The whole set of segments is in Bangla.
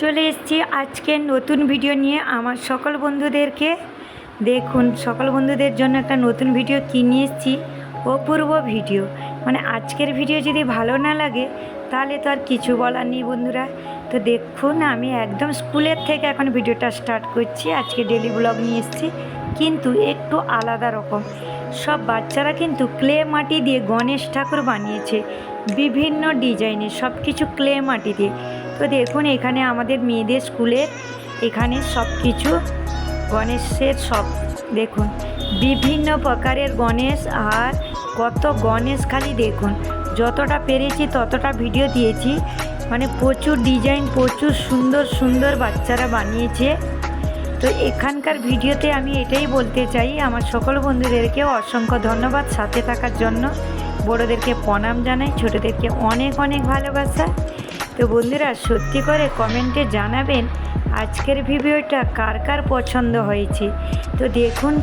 চলে এসেছি আজকের নতুন ভিডিও নিয়ে আমার সকল বন্ধুদেরকে। দেখুন, সকল বন্ধুদের জন্য একটা নতুন ভিডিও কি নিয়ে এসেছি, অপূর্ব ভিডিও। মানে আজকের ভিডিও যদি ভালো না লাগে, তাহলে তো আর কিছু বলার নেই বন্ধুরা। তো দেখুন, আমি একদম স্কুলের থেকে এখন ভিডিওটা স্টার্ট করছি। আজকে ডেলি ব্লগ নিয়ে এসেছি। কিন্তু একটু আলাদা রকম। সব বাচ্চারা কিন্তু ক্লে মাটি দিয়ে গণেশ ঠাকুর বানিয়েছে। বিভিন্ন ডিজাইনের সব কিছু ক্লে মাটি দিয়ে। তো দেখুন, এখানে আমাদের মেয়েদের স্কুলের এখানে সব কিছু গণেশের সব। দেখুন, বিভিন্ন প্রকারের গণেশ আর কত গণেশ খালি দেখুন। যতটা পেরেছি ততটা ভিডিও দিয়েছি। মানে প্রচুর ডিজাইন, প্রচুর সুন্দর সুন্দর বাচ্চারা বানিয়েছে। তো এখানকার ভিডিওতে আমি এটাই বলতে চাই, আমার সকল বন্ধুদেরকে অসংখ্য ধন্যবাদ সাথে থাকার জন্য। বড়োদেরকে প্রণাম জানাই, ছোটোদেরকে অনেক অনেক ভালোবাসা। তো বন্ধুরা, সত্যি করে কমেন্টে জানাবেন আজকের ভিডিওটা কার কার পছন্দ হয়েছে। তো দেখুন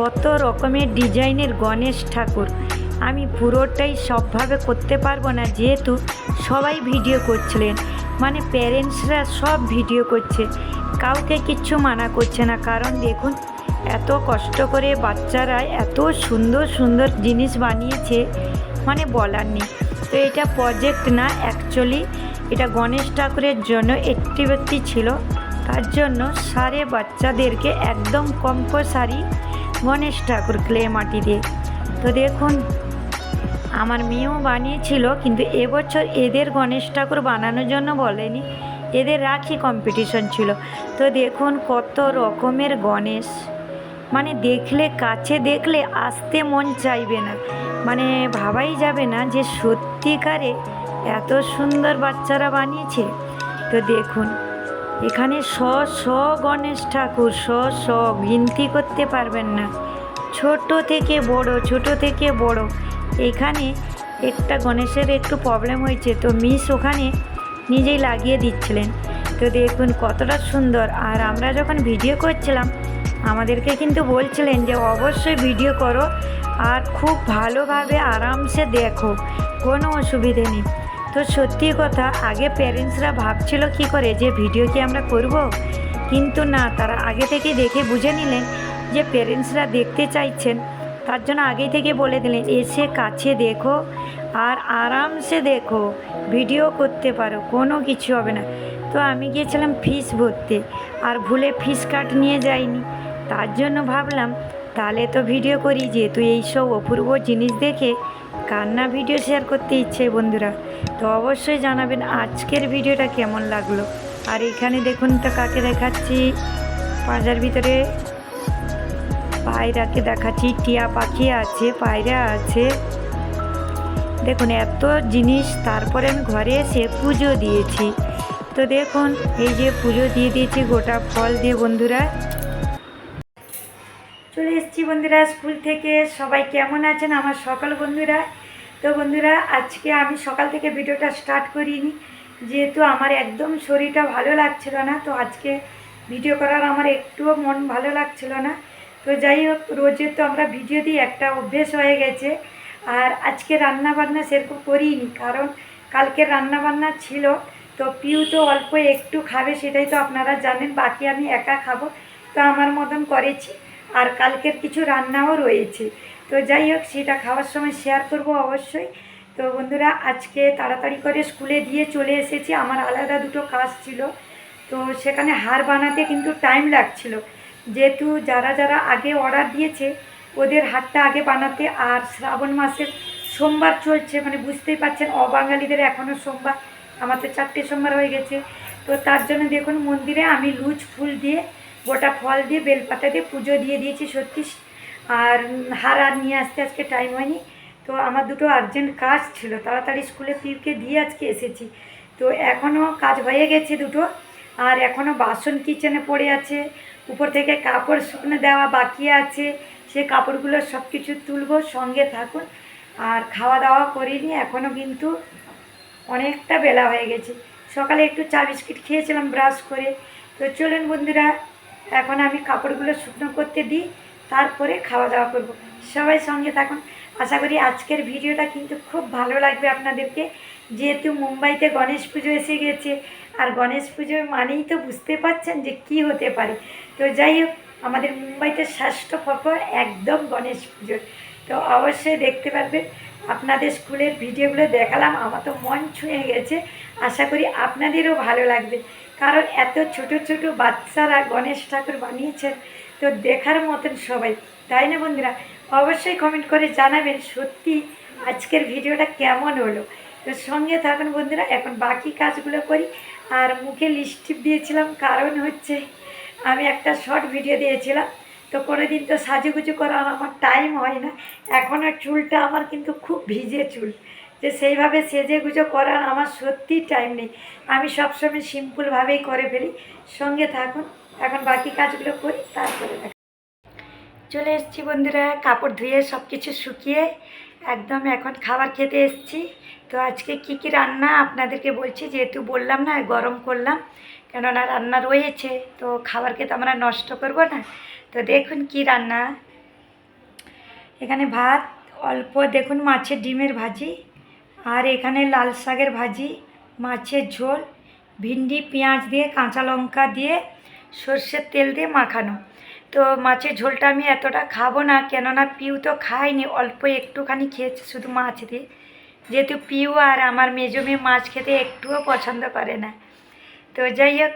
কত রকমের ডিজাইনের গণেশ ঠাকুর। আমি পুরোটাই সবভাবে করতে পারব না, যেহেতু সবাই ভিডিও করছিলেন। মানে প্যারেন্টসরা সব ভিডিও করছে। কাউকে কিচ্ছু মানা করছে না। কারণ দেখুন, এত কষ্ট করে বাচ্চারা এত সুন্দর সুন্দর জিনিস বানিয়েছে মানে বলার নেই। তো এটা প্রজেক্ট না অ্যাকচুয়ালি এটা গণেশ ঠাকুরের জন্য অ্যাক্টিভিটি ছিল। তার জন্য সারে বাচ্চাদেরকে একদম কম্পালসারি গণেশ ঠাকুর ক্লে মাটি দিয়ে। তো দেখুন আমার মেয়েও বানিয়েছিল, কিন্তু এবছর এদের গণেশ ঠাকুর বানানোর জন্য বলেনি। এদের রাখি কম্পিটিশন ছিল। তো দেখুন কত রকমের গণেশ। মানে দেখলে, কাছে দেখলে আসতে মন চাইবে না। মানে ভাবাই যাবে না যে সত্যিকারে এত সুন্দর বাচ্চারা বানিয়েছে। তো দেখুন, এখানে স স গণেশ ঠাকুর, স শ গিনতি করতে পারবেন না। ছোট থেকে বড়, ছোট থেকে বড়। এখানে একটা গণেশের একটু প্রবলেম হয়েছে। তো মিস ওখানে নিজেই লাগিয়ে দিচ্ছিলেন। তো দেখুন কতটা সুন্দর। আর আমরা যখন ভিডিও করছিলাম, আমাদেরকে কিন্তু বলছিলেন যে, অবশ্যই ভিডিও করো আর খুব ভালোভাবে আরামসে দেখো। কোনো অসুবিধে নেই। তো সত্যি কথা, আগে প্যারেন্টসরা ভাবছিল কি করে যে ভিডিও কি আমরা করব? কিন্তু না, তারা আগে থেকে দেখে বুঝে নিলেন যে প্যারেন্টসরা দেখতে চাইছেন। তার জন্য আগে থেকে বলে দিলেন, এসে কাছে দেখো আর আরামসে দেখো, ভিডিও করতে পারো, কোনো কিছু হবে না। তো আমি গিয়েছিলাম ফিস ভরতে, আর ভুলে ফিস কাট নিয়ে যাইনি। তার জন্য ভাবলাম, তাহলে তো ভিডিও করি, যেহেতু এইসব অপূর্ব জিনিস দেখে কান্না ভিডিও শেয়ার করতে ইচ্ছে বন্ধুরা। তো অবশ্যই জানাবেন আজকের ভিডিওটা কেমন লাগল। আর এখানে দেখুন তো কাকে দেখাচ্ছি। পাঁজার ভিতরে পায়রাকে দেখাচ্ছি, টিয়া পাখি আছে, পায়রা আছে। দেখুন, এত জিনিস, তারপরে আমি ঘরে এসে পুজো দিয়েছি। তো দেখুন, এই যে পুজো দিয়ে দিয়েছি, গোটা ফল দিয়ে বন্ধুরা। চলে এসেছি বন্ধুরা স্কুল থেকে। সবাই কেমন আছেন? আমার সকাল বন্ধুরা। তো বন্ধুরা, আজকে আমি সকাল থেকে ভিডিওটা স্টার্ট করিনি, যেহেতু আমার একদম শরীরটা ভালো লাগছিল না। তো আজকে ভিডিও করার আমার একটুও মন ভালো লাগছিল না। তো যাই হোক রোজের তো আমরা ভিডিও দিই, একটা অভ্যেস হয়ে গেছে। আর আজকে রান্না বান্না সেরকম করিনি, কারণ কালকে রান্না বান্না ছিল। তো পিউ তো অল্প একটু খাবে, সেটাই তো আপনারা জানেন, বাকি আমি একা খাব। তো আমার মতন করেছি, আর কালকের কিছু রান্নাও রয়েছে। তো যাই হোক সেটা খাওয়ার সময় শেয়ার করব অবশ্যই। তো বন্ধুরা, আজকে তাড়াতাড়ি করে স্কুলে দিয়ে চলে এসেছি, আমার আলাদা দুটো কাজ ছিল। তো সেখানে হার বানাতে কিন্তু টাইম লাগছিল। যেহেতু যারা যারা আগে অর্ডার দিয়েছে, ওদের হারটা আগে বানাতে আর শ্রাবণ মাসের সোমবার চলছে মানে বুঝতেই পারছেন, অবাঙালিদের এখনও সোমবার আমার তো চারটে সোমবার হয়ে গেছে। তো তার জন্য দেখুন, মন্দিরে আমি লুজ ফুল দিয়ে, গোটা ফল দিয়ে, বেলপাতা দিয়ে পুজো দিয়ে দিয়েছি, সত্যি। আর হার আর নিয়ে আসতে আজকে টাইম হয়নি। তো আমার দুটো আর্জেন্ট কাজ ছিল, তাড়াতাড়ি স্কুলে পিউকে দিয়ে আজকে এসেছি। তো এখনও কাজ হয়ে গেছে দুটো, আর এখনও বাসন কিচেনে পড়ে আছে উপর থেকে কাপড় শুকনো দেওয়া বাকি আছে। সে কাপড়গুলো সব কিছু তুলবো, সঙ্গে থাকুন। আর খাওয়া দাওয়া করিনি এখনও কিন্তু অনেকটা বেলা হয়ে গেছে। সকালে একটু চা বিস্কিট খেয়েছিলাম ব্রাশ করে। তো চলুন বন্ধুরা, এখন আমি কাপড়গুলো শুকনো করতে দিই, তারপরে খাওয়া দাওয়া করব। সবাই সঙ্গে থাকুন। আশা করি আজকের ভিডিওটা কিন্তু খুব ভালো লাগবে আপনাদেরকে। যেহেতু মুম্বাইতে গণেশ পুজো এসে গেছে, আর গণেশ পুজো মানেই তো বুঝতে পারছেন যে কি হতে পারে। তো যাই হোক, আমাদের মুম্বাইতে ষষ্ঠ ফকর একদম গণেশ পুজো তো অবশ্যই দেখতে পারবেন, আপনাদের স্কুলের ভিডিওগুলো দেখালাম, আমার তো মন ছুঁয়ে গেছে। আশা করি আপনাদেরও ভালো লাগবে। কারণ এত ছোট ছোট বাচ্চারা গণেশ ঠাকুর বানিয়েছেন, তো দেখার মতন সবাই। তাই না বন্ধুরা? অবশ্যই কমেন্ট করে জানাবেন সত্যি আজকের ভিডিওটা কেমন হলো। তো সঙ্গে থাকুন বন্ধুরা, এখন বাকি কাজগুলো করি। আর মুখে লিপস্টিক দিয়েছিলাম, কারণ হচ্ছে আমি একটা শর্ট ভিডিও দিয়েছিলাম। তো কোনো দিন তো সাজুগুজু করার আমার টাইম হয় না। এখনও চুলটা আমার কিন্তু খুব ভিজে চুল। যে সেইভাবে সেজে গুজো করার আমার সত্যি টাইম নেই। আমি সবসময় সিম্পলভাবেই করে ফেলি। সঙ্গে থাকুন, এখন বাকি কাজগুলো করি, তারপরে চলে এসেছি বন্ধুরা, কাপড় ধুয়ে সব কিছু শুকিয়ে একদম এখন খাবার খেতে এসেছি। তো আজকে কি কি রান্না আপনাদেরকে বলছি, যেহেতু বললাম না, গরম করলাম, কেননা রান্না রয়েছে, তো খাবারকে তো আমরা নষ্ট করব না। তো দেখুন কি রান্না। এখানে ভাত, অল্প দেখুন মাছের ডিমের ভাজি, আর এখানে লাল শাকের ভাজি, মাছের ঝোল, ভিন্ডি, পেঁয়াজ দিয়ে, কাঁচা লঙ্কা দিয়ে, সর্ষের তেল দিয়ে মাখানো। তো মাছের ঝোলটা আমি এতটা খাব না, কেননা পিউ তো খায়নি, অল্প একটুখানি খেয়েছে শুধু মাছ দিয়ে। যেহেতু পিউ আর আমার মেজো মেয়ে মাছ খেতে একটুও পছন্দ করে না। তো যাই হোক,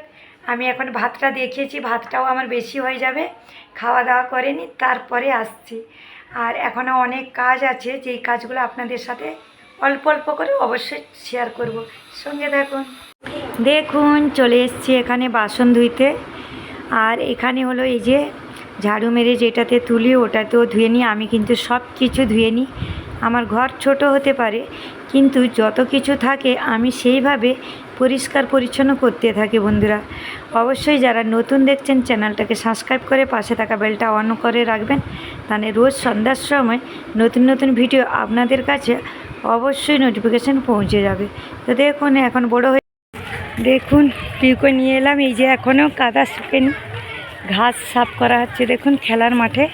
আমি এখন ভাতটা দেখিয়েছি, ভাতটাও আমার বেশি হয়ে যাবে, খাওয়া দাওয়া করেনি তারপরে আসছি। আর এখনও অনেক কাজ আছে, যেই কাজগুলো আপনাদের সাথে অল্প অল্প করে অবশ্যই শেয়ার করব। সঙ্গে দেখুন দেখুন, চলে এসছি এখানে বাসন ধুইতে। আর এখানে হলো এই যে ঝাড়ু মেরে যেটাতে তুলি, ওটাতেও ধুয়ে নিই। আমি কিন্তু সব কিছু ধুয়ে নিই। আমার ঘর ছোট হতে পারে, কিন্তু যত কিছু থাকে আমি সেইভাবে পরিষ্কার পরিচ্ছন্ন করতে থাকি বন্ধুরা। অবশ্যই যারা নতুন দেখছেন চ্যানেলটাকে সাবস্ক্রাইব করে পাশে থাকা বেলটা অন করে রাখবেন। তাহলে রোজ সন্ধ্যার সময় নতুন নতুন ভিডিও আপনাদের কাছে অবশ্যই নোটিফিকেশান পৌঁছে যাবে। তো দেখুন, এখন বড় হয়ে দেখুন পিউকে নিয়ে এলাম। এই যে এখনও কাদা শুকেনি। ঘাস সাফ করা হচ্ছে। দেখুন, খেলার মাঠে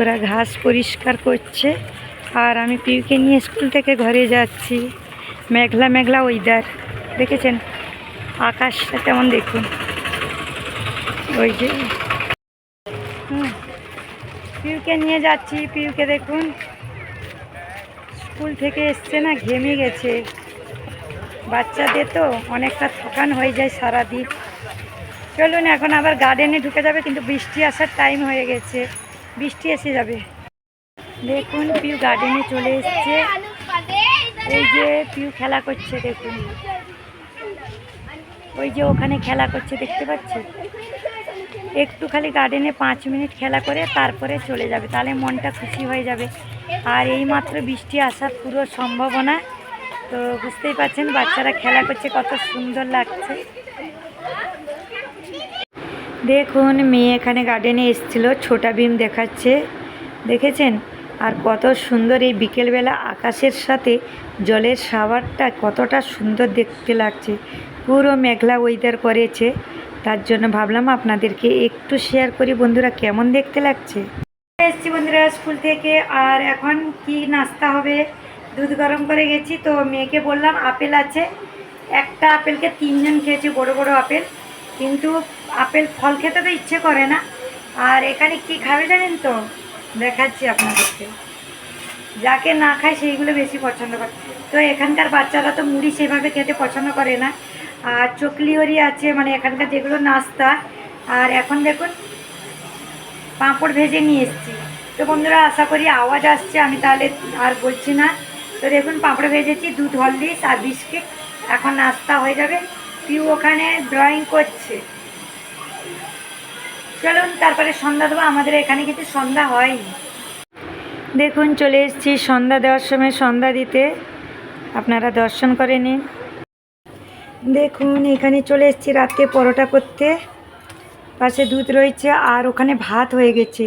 ওরা ঘাস পরিষ্কার করছে। আর আমি পিউকে নিয়ে স্কুল থেকে ঘরে যাচ্ছি। মেঘলা মেঘলা ওয়েদার দেখেছেন? আকাশটা কেমন দেখুন। ওই যে। পিউকে নিয়ে যাচ্ছি। পিউকে দেখুন। স্কুল থেকে এসছে না, ঘেমে গেছে। বাচ্চাদের তো অনেকটা থকান হয়ে যায় সারাদিন। চলুন, এখন আবার গার্ডেনে ঢুকে যাবে, কিন্তু বৃষ্টি আসার টাইম হয়ে গেছে। বৃষ্টি এসে যাবে। দেখুন পিউ গার্ডেনে চলে এসছে। এই যে পিউ খেলা করছে, দেখুন। ওই যে ওখানে খেলা করছে, দেখতে পাচ্ছি একটু খালি গার্ডেনে পাঁচ মিনিট খেলা করে তারপরে চলে যাবে। তাহলে মনটা খুশি হয়ে যাবে। আর এই মাত্র বৃষ্টি আসার পুরো সম্ভাবনা, তো বুঝতেই পারছেন, বাচ্চারা খেলা করছে, কত সুন্দর লাগছে। দেখুন, মেয়ে এখানে গার্ডেনে এসেছিল, ছোটা ভীম দেখাচ্ছে। দেখেছেন? আর কত সুন্দর এই বিকেলবেলা আকাশের সাথে জলের সাবারটা কতটা সুন্দর দেখতে লাগছে। পুরো মেঘলা ওয়েদার করেছে। তার জন্য ভাবলাম আপনাদেরকে একটু শেয়ার করি। বন্ধুরা, কেমন দেখতে লাগছে? এসছি বন্ধুরা স্কুল থেকে। আর এখন কি নাস্তা হবে? দুধ গরম করে গেছি। তো মেয়েকে বললাম আপেল আছে। একটা আপেলকে তিনজন খেয়েছি, বড় বড় আপেল। কিন্তু আপেল ফল খেতে তো ইচ্ছে করে না। আর এখানে কি খাবে জানেন তো? দেখাচ্ছি আপনাদেরকে। যাকে না খায় সেইগুলো বেশি পছন্দ করে। তো এখানকার বাচ্চারা তো মুড়ি সেভাবে খেতে পছন্দ করে না। আর চকলিওরি আছে মানে এখানকার যেগুলো নাস্তা। আর এখন দেখুন, পাঁপড় ভেজে নিয়ে এসেছি। তো বন্ধুরা, আশা করি আওয়াজ আসছে, আমি তাহলে আর বলছি না। তো দেখুন, পাঁপড় ভেজেছি, দুধ হলদিস আর বিস্কিট। এখন নাস্তা হয়ে যাবে। পিউ ওখানে ড্রয়িং করছে। চলুন, তারপরে সন্ধ্যা দেবো। আমাদের এখানে কিন্তু সন্ধ্যা হয়নি দেখুন, চলে এসেছি সন্ধ্যা দেওয়ার সময় সন্ধ্যা দিতে। আপনারা দর্শন করে নিন। দেখুন, এখানে চলে এসেছি রাতে পরোটা করতে। পাশে দুধ রয়েছে, আর ওখানে ভাত হয়ে গেছে।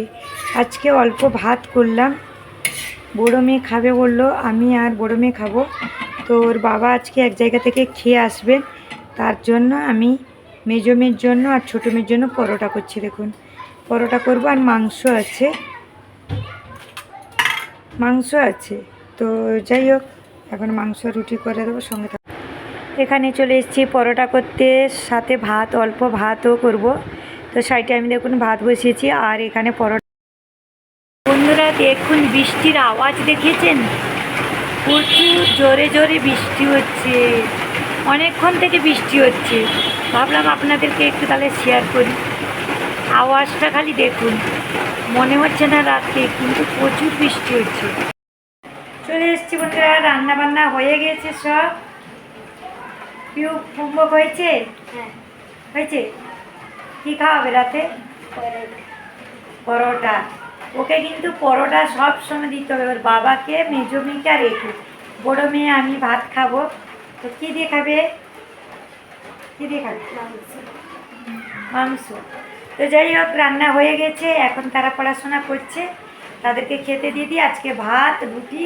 আজকে অল্প ভাত করলাম। বড়ো মেয়ে খাবে বলল, আমি আর বড়ো মেয়ে খাব। তো ওর বাবা আজকে এক জায়গা থেকে খেয়ে আসবেন। তার জন্য আমি মেজো মেয়ের জন্য আর ছোটো মেয়ের জন্য পরোটা করছি, দেখুন। পরোটা করব আর মাংস আছে। মাংস আছে। তো যাই হোক, এখন মাংস রুটি করে দেবো, সঙ্গে এখানে চলে এসেছি পরোটা করতে, সাথে ভাত, অল্প ভাতও করব। তো সাইডে আমি দেখুন ভাত বসিয়েছি, আর এখানে পরোটা বন্ধুরা, দেখুন বৃষ্টির আওয়াজ দেখেছেন? প্রচুর জোরে জোরে বৃষ্টি হচ্ছে। অনেকক্ষণ থেকে বৃষ্টি হচ্ছে। ভাবলাম আপনাদেরকে একটু তাহলে শেয়ার করি। আওয়াজটা খালি দেখুন। মনে হচ্ছে না রাত্রে কিন্তু প্রচুর বৃষ্টি হচ্ছে। চলে এসছি বন্ধুরা রান্না বান্না হয়ে গেছে সব। পিউ কুম্ভক হয়েছে? হ্যাঁ। হয়েছে? কী খাওয়াবে রাতে? পরোটা। ওকে কিন্তু পরোটা সব সময় দিতে হবে। ওর বাবাকে মেজো মেয়েকে আর একে বড়ো মেয়ে আমি ভাত খাব। তো কী দিয়ে খাবে? মাংস। তো যাই হোক, রান্না হয়ে গেছে, এখন তারা পড়াশোনা করছে। তাদেরকে খেতে দিয়ে দিই, আজকে ভাত, রুটি,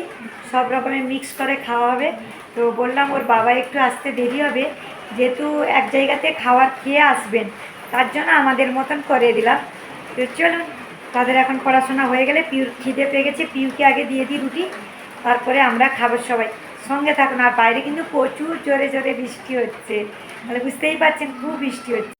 সব রকমের মিক্স করে খাওয়া হবে। তো বললাম ওর বাবা একটু আসতে দেরি হবে, যেহেতু এক জায়গাতে খাওয়ার খেয়ে আসবেন, তার জন্য আমাদের মতন করে দিলাম। তো চলুন, তাদের এখন পড়াশোনা হয়ে গেলে পিউ খিদে পেয়ে গেছে, পিউকে আগে দিয়ে দিই রুটি, তারপরে আমরা খাব সবাই। সঙ্গে থাকুন। আর বাইরে কিন্তু প্রচুর জোরে জোরে বৃষ্টি হচ্ছে। তাহলে বুঝতেই পারছেন, খুব বৃষ্টি হচ্ছে।